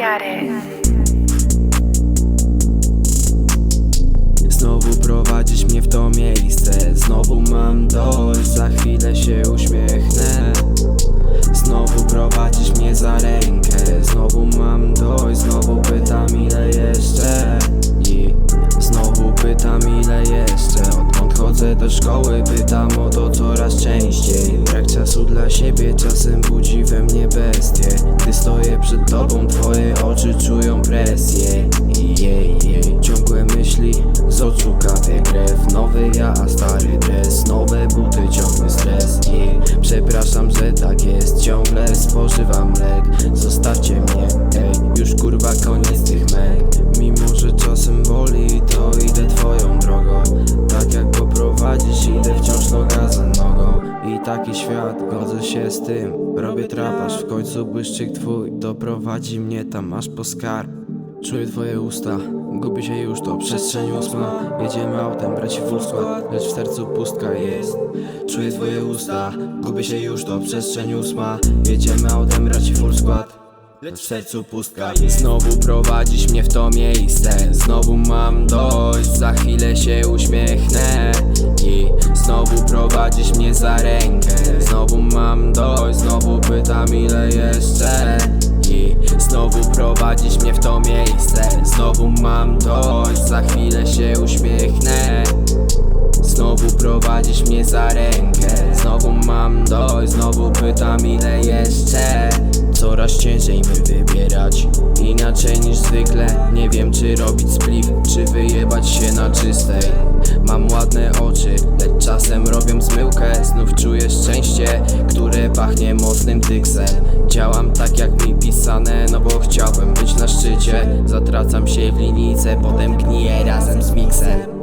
got it. Znowu prowadzisz mnie w to miejsce. Znowu mam dość, za chwilę się uśmiechnę. Znowu prowadzisz mnie za rękę. Znowu mam dość, znowu pytam ile jeszcze. I znowu pytam ile jeszcze. Odkąd chodzę do szkoły pytam o to coraz częściej. Brak czasu dla siebie czasem budzi we mnie bestie. Gdy stoję przed tobą twoje oczy czują presję jej, jej ciągłe myśli. Z oczu kapie krew Nowy ja, a stary dres. Nowe buty, ciągły stres I przepraszam, że tak jest Ciągle. Spożywam taki świat, godzę się z tym. Robię trapaż, w końcu błyszczyk twój Doprowadzi mnie tam aż po skarb. Czuję twoje usta, gubię się już to przestrzeń ósma. Jedziemy autem, brać full skład, lecz w sercu pustka jest. Czuję twoje usta, gubię się już to przestrzeń ósma. Jedziemy autem, brać full skład Lecz w sercu pustka Znowu prowadzisz mnie w to miejsce Znowu mam dość, za chwilę się uśmiechnę I prowadzisz mnie w to miejsce. Znowu mam dość, za chwilę się uśmiechnę. Znowu prowadzisz mnie za rękę. Znowu mam dość, znowu pytam ile jeszcze. Coraz ciężej mi wybierać Inaczej niż zwykle Nie wiem czy robić spliff Czy wyjebać się na czystej. Mam ładne oczy Lecz czasem robią zmyłkę. Znów czuję szczęście Które pachnie mocnym tyksem Działam tak jak mi pisane No bo chciałbym być na szczycie. Zatracam się w linijce Potem gniję razem z miksem